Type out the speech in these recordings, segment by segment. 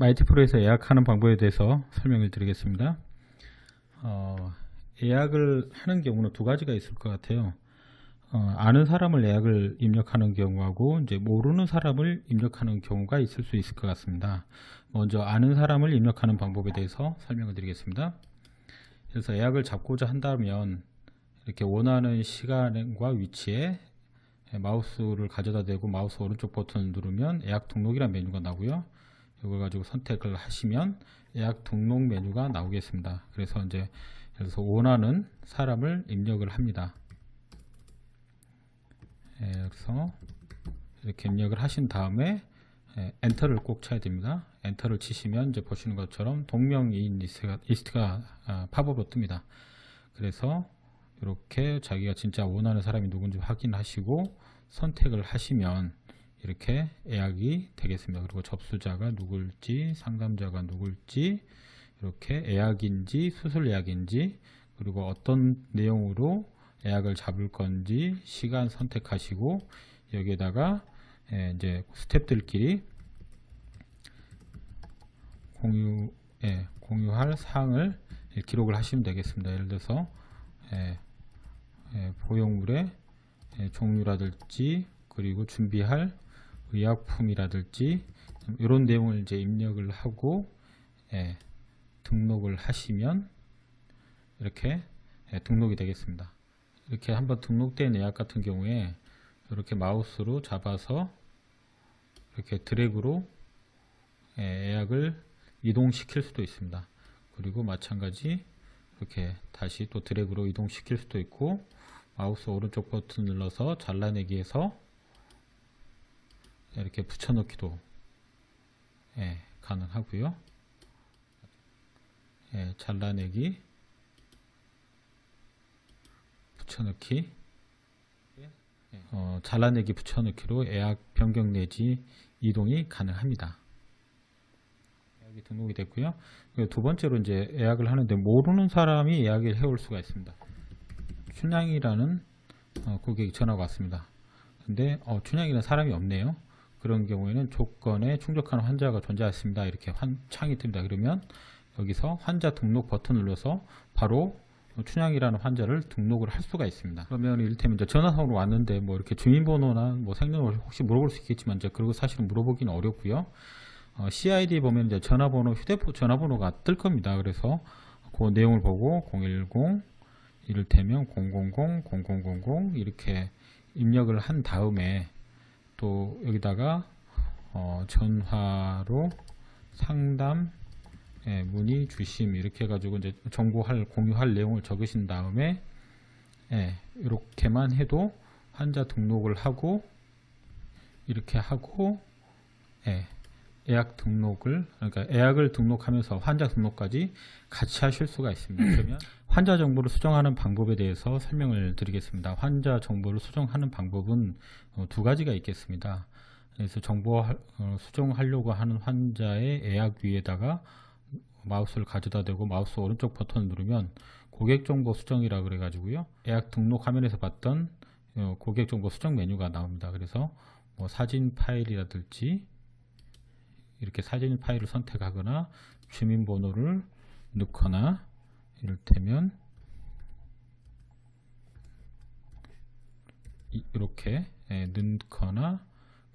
마이티프로에서 예약하는 방법에 대해서 설명을 드리겠습니다. 어, 예약을 하는 경우는 두 가지가 있을 것 같아요. 어, 아는 사람을 예약을 입력하는 경우하고 이제 모르는 사람을 입력하는 경우가 있을 수 있을 것 같습니다. 먼저 아는 사람을 입력하는 방법에 대해서 설명을 드리겠습니다. 그래서 예약을 잡고자 한다면 이렇게 원하는 시간과 위치에 마우스를 가져다 대고 마우스 오른쪽 버튼을 누르면 예약 등록이라는 메뉴가 나오고요. 이걸 가지고 선택을 하시면 예약 등록 메뉴가 나오겠습니다. 그래서 이제 그래서 원하는 사람을 입력을 합니다. 예, 그래서 이렇게 입력을 하신 다음에 예, 엔터를 꼭 쳐야 됩니다. 엔터를 치시면 이제 보시는 것처럼 동명이인 리스트가, 리스트가 아, 팝업으로 뜹니다. 그래서 이렇게 자기가 진짜 원하는 사람이 누군지 확인하시고 선택을 하시면 이렇게 예약이 되겠습니다. 그리고 접수자가 누굴지 상담자가 누굴지 이렇게 예약인지 수술 예약인지 그리고 어떤 내용으로 예약을 잡을 건지 시간 선택하시고 여기에다가 예, 이제 스탭들끼리 공유 예, 공유할 사항을 기록을 하시면 되겠습니다. 예를 들어서 예, 예, 보형물의 예, 종류라든지 그리고 준비할 의약품이라든지 이런 내용을 이제 입력을 하고 예, 등록을 하시면 이렇게 예, 등록이 되겠습니다. 이렇게 한번 등록된 예약 같은 경우에 이렇게 마우스로 잡아서 이렇게 드래그로 예, 예약을 이동시킬 수도 있습니다. 그리고 마찬가지 이렇게 다시 또 드래그로 이동시킬 수도 있고 마우스 오른쪽 버튼 눌러서 잘라내기에서 이렇게 붙여넣기도 예, 가능하고요. 예, 잘라내기, 붙여넣기, 어, 잘라내기 붙여넣기로 예약 변경 내지 이동이 가능합니다. 예약이 등록이 됐고요. 두 번째로 이제 예약을 하는데 모르는 사람이 예약을 해올 수가 있습니다. 춘향이라는 어, 고객이 전화가 왔습니다. 근데 어, 춘향이라는 사람이 없네요. 그런 경우에는 조건에 충족하는 환자가 존재했습니다. 이렇게 환, 창이 뜹니다. 그러면 여기서 환자 등록 버튼 눌러서 바로 춘향이라는 환자를 등록을 할 수가 있습니다. 그러면 이를테면 이제 전화상으로 왔는데 뭐 이렇게 주민번호나 뭐 생년월 혹시 물어볼 수 있겠지만 이제 그리고 사실은 물어보기는 어렵고요. 어, CID 보면 이제 전화번호 휴대폰 전화번호가 뜰 겁니다. 그래서 그 내용을 보고 010 이를테면 000 0000 이렇게 입력을 한 다음에 또 여기다가 어, 전화로 상담 예, 문의 주심 이렇게 해가지고 이제 정보할 공유할 내용을 적으신 다음에 예, 이렇게만 해도 환자 등록을 하고 이렇게 하고 예, 예약 등록을 그러니까 예약을 등록하면서 환자 등록까지 같이 하실 수가 있습니다. 그러면 환자 정보를 수정하는 방법에 대해서 설명을 드리겠습니다. 환자 정보를 수정하는 방법은 어, 두 가지가 있겠습니다. 그래서 정보 어, 수정하려고 하는 환자의 예약 위에다가 마우스를 가져다 대고 마우스 오른쪽 버튼을 누르면 고객 정보 수정이라 그래 가지고요. 예약 등록 화면에서 봤던 어, 고객 정보 수정 메뉴가 나옵니다. 그래서 뭐 사진 파일이라든지 이렇게 사진 파일을 선택하거나 주민번호를 넣거나 이를테면 이- 이렇게 예, 넣거나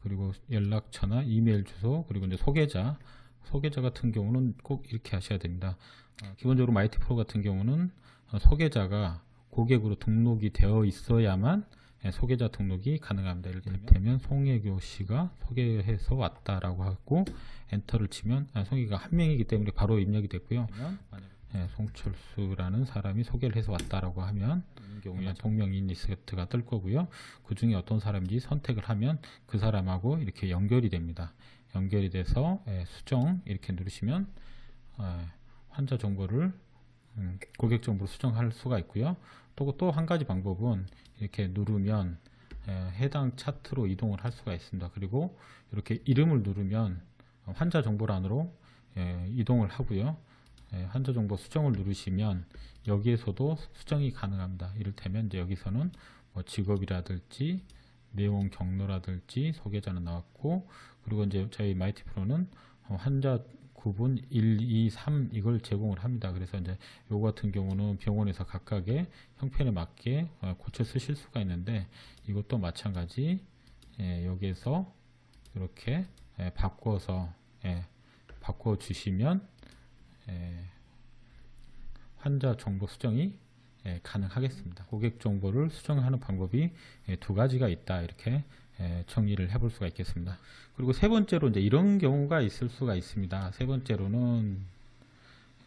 그리고 연락처나 이메일 주소 그리고 이제 소개자 소개자 같은 경우는 꼭 이렇게 하셔야 됩니다. 어, 기본적으로 마이티 프로 같은 경우는 어, 소개자가 고객으로 등록이 되어 있어야만 예, 소개자 등록이 가능합니다. 이를테면 송혜교 씨가 소개해서 왔다라고 하고 엔터를 치면 아, 송혜가 한 명이기 때문에 바로 입력이 됐고요. 예, 송철수라는 사람이 소개를 해서 왔다라고 하면 이 경우에 동명인 리스트가 뜰 거고요. 그 중에 어떤 사람인지 선택을 하면 그 사람하고 이렇게 연결이 됩니다. 연결이 돼서 예, 수정 이렇게 누르시면 어, 환자 정보를 음, 고객 정보를 수정할 수가 있고요. 또 또 한 가지 방법은 이렇게 누르면 예, 해당 차트로 이동을 할 수가 있습니다. 그리고 이렇게 이름을 누르면 어, 환자 정보란으로 예, 이동을 하고요. 예, 환자 정보 수정을 누르시면 여기에서도 수정이 가능합니다. 이를테면 이제 여기서는 뭐 직업이라든지 내용 경로라든지 소개자는 나왔고 그리고 이제 저희 마이티 프로는 어, 환자 구분 1, 2, 3 이걸 제공을 합니다. 그래서 이제 요거 같은 경우는 병원에서 각각의 형편에 맞게 어, 고쳐 쓰실 수가 있는데 이것도 마찬가지 예, 여기에서 이렇게 예, 바꿔서 예, 바꿔 주시면 예, 환자 정보 수정이 예, 가능하겠습니다. 고객 정보를 수정하는 방법이 예, 두 가지가 있다 이렇게 예, 정리를 해볼 수가 있겠습니다. 그리고 세 번째로 이제 이런 경우가 있을 수가 있습니다. 세 번째로는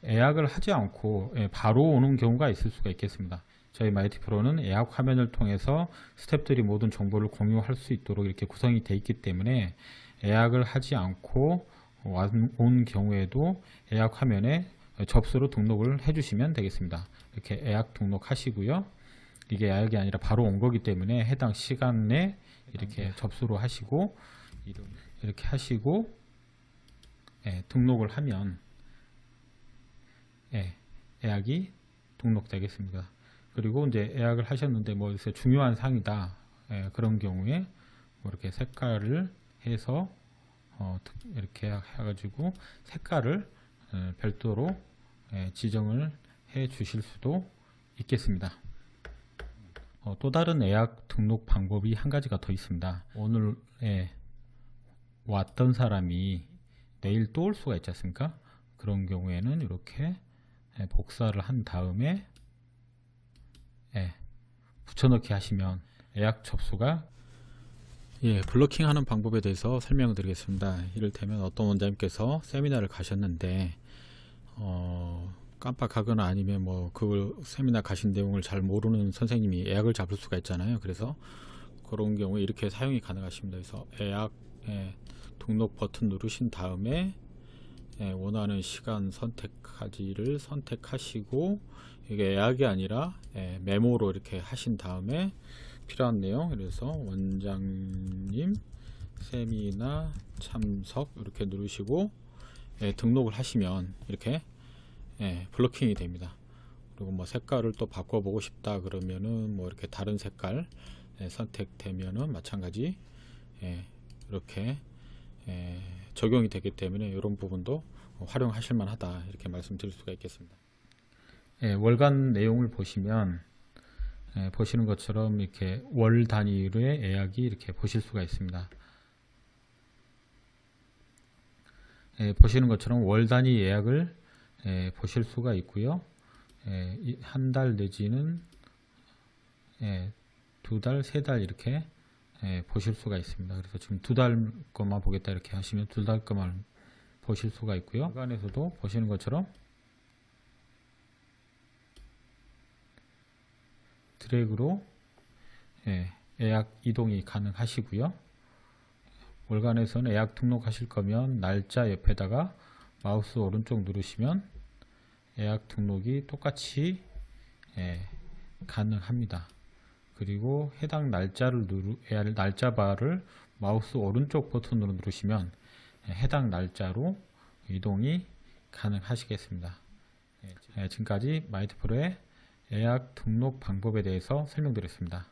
예약을 하지 않고 예, 바로 오는 경우가 있을 수가 있겠습니다. 저희 마이티 프로는 예약 화면을 통해서 스탭들이 모든 정보를 공유할 수 있도록 이렇게 구성이 되어 있기 때문에 예약을 하지 않고 완- 온 경우에도 예약 화면에 접수로 등록을 해주시면 되겠습니다. 이렇게 예약 등록하시고요. 이게 예약이 아니라 바로 온 거기 때문에 해당 시간에 이렇게 접수로 하시고 이렇게 하시고 예, 등록을 하면 예, 예약이 등록되겠습니다. 그리고 이제 예약을 하셨는데 뭐 요새 중요한 상이다 예, 그런 경우에 뭐 이렇게 색깔을 해서 어, 특- 이렇게 해가지고 색깔을 어, 별도로 예, 지정을 해 주실 수도 있겠습니다. 어, 또 다른 예약 등록 방법이 한 가지가 더 있습니다. 오늘에 왔던 사람이 내일 또 올 수가 있지 않습니까? 그런 경우에는 이렇게 예, 복사를 한 다음에 예, 붙여넣기 하시면 예약 접수가 예, 블로킹 하는 방법에 대해서 설명을 드리겠습니다. 이를테면 어떤 원장님께서 세미나를 가셨는데 어, 깜빡하거나 아니면 뭐그 세미나 가신 내용을 잘 모르는 선생님이 예약을 잡을 수가 있잖아요. 그래서 그런 경우에 이렇게 사용이 가능하십니다. 그래서 예약 예, 등록 버튼 누르신 다음에 예, 원하는 시간 선택하지를 선택하시고 이게 예약이 아니라 예, 메모로 이렇게 하신 다음에 필요한 내용 그래서 원장님 세미나 참석 이렇게 누르시고 예, 등록을 하시면 이렇게 예, 블로킹이 됩니다. 그리고 뭐 색깔을 또 바꿔보고 싶다 그러면은 뭐 이렇게 다른 색깔 예, 선택되면은 마찬가지 예, 이렇게 예, 적용이 되기 때문에 이런 부분도 활용하실 만하다 이렇게 말씀드릴 수가 있겠습니다. 예, 월간 내용을 보시면 예, 보시는 것처럼 이렇게 월 단위로의 예약이 이렇게 보실 수가 있습니다. 예, 보시는 것처럼 월 단위 예약을 예, 보실 수가 있고요. 예, 한 달 내지는 예, 두 달, 세 달 이렇게 예, 보실 수가 있습니다. 그래서 지금 두 달 것만 보겠다 이렇게 하시면 두 달 것만 보실 수가 있고요. 주간에서도 보시는 것처럼 드래그로 예, 예약 이동이 가능하시고요. 월간에서는 예약 등록하실 거면 날짜 옆에다가 마우스 오른쪽 누르시면 예약 등록이 똑같이 예, 가능합니다. 그리고 해당 날짜를 누르 예, 날짜 바를 마우스 오른쪽 버튼으로 누르시면 예, 해당 날짜로 이동이 가능하시겠습니다. 예, 지금까지 마이트프로의 예약 등록 방법에 대해서 설명드렸습니다.